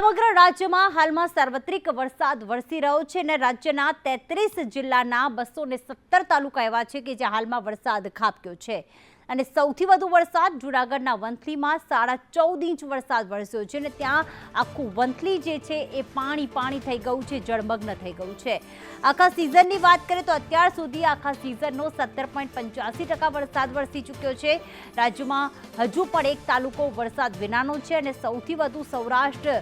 સમગ્ર રાજ્યમાં હાલમાં સાર્વત્રિક વરસાદ વરસી રહ્યો છે અને રાજ્યના તેત્રીસ જિલ્લાના બસો સત્તર તાલુકા એવા છે કે જ્યાં હાલમાં વરસાદ ખાબક્યો છે. અને સૌથી વધુ વરસાદ જૂનાગઢના વંથલીમાં સાડા ચૌદ ઇંચ વરસાદ વરસ્યો છે અને ત્યાં આખું વંથલી જે છે એ પાણી પાણી થઈ ગયું છે, જળમગ્ન થઈ ગયું છે. આખા સિઝનની વાત કરીએ તો અત્યાર સુધી આખા સિઝનનો સત્તર પોઈન્ટ પંચ્યાસી ટકા વરસાદ વરસી ચૂક્યો છે. રાજ્યમાં હજુ પણ એક તાલુકો વરસાદ વિનાનો છે અને સૌથી વધુ સૌરાષ્ટ્ર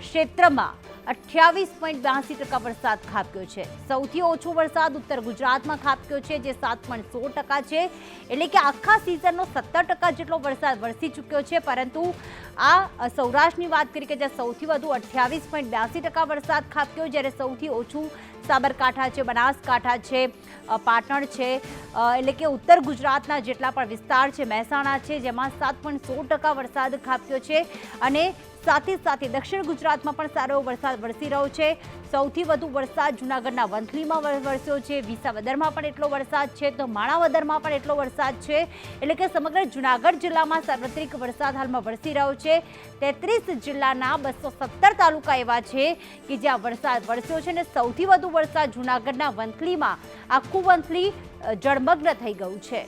ક્ષેત્રમાં અઠ્યાવીસ પોઈન્ટ બ્યાસી ટકા વરસાદ ખાબક્યો છે. સૌથી ઓછો વરસાદ ઉત્તર ગુજરાતમાં ખાબક્યો છે, જે સાત પોઈન્ટ સોળ ટકા છે. એટલે કે આખા સિઝનનો સત્તર ટકા જેટલો વરસાદ વરસી ચૂક્યો છે. પરંતુ આ સૌરાષ્ટ્રની વાત કરીએ કે જ્યાં સૌથી વધુ અઠ્યાવીસ પોઈન્ટ બ્યાસી ટકા વરસાદ ખાબક્યો, જ્યારે સૌથી ઓછું સાબરકાંઠા છે, બનાસકાંઠા છે પાટણ છે. એટલે કે ઉત્તર ગુજરાતના જેટલા પણ વિસ્તાર છે, મહેસાણા છે, જેમાં સાત પોઈન્ટ સોળ ટકા વરસાદ ખાબક્યો છે. અને સાથે સાથે દક્ષિણ ગુજરાતમાં પણ સારો વરસાદ વરસી રહ્યો છે. સૌથી વધુ વરસાદ જૂનાગઢના વંથલીમાં વરસ્યો છે. વિસાવદરમાં પણ એટલો વરસાદ છે. તો માણાવદરમાં પણ એટલો વરસાદ છે. એટલે કે સમગ્ર જૂનાગઢ જિલ્લામાં સાર્વત્રિક વરસાદ હાલમાં વરસી રહ્યો છે. તેત્રીસ જિલ્લાના બસો સત્તર તાલુકા એવા છે કે જ્યાં વરસાદ વરસ્યો છે અને સૌથી વધુ વરસાદ જૂનાગઢના વંથલીમાં આખું વંથલી જળમગ્ન થઈ ગયું છે.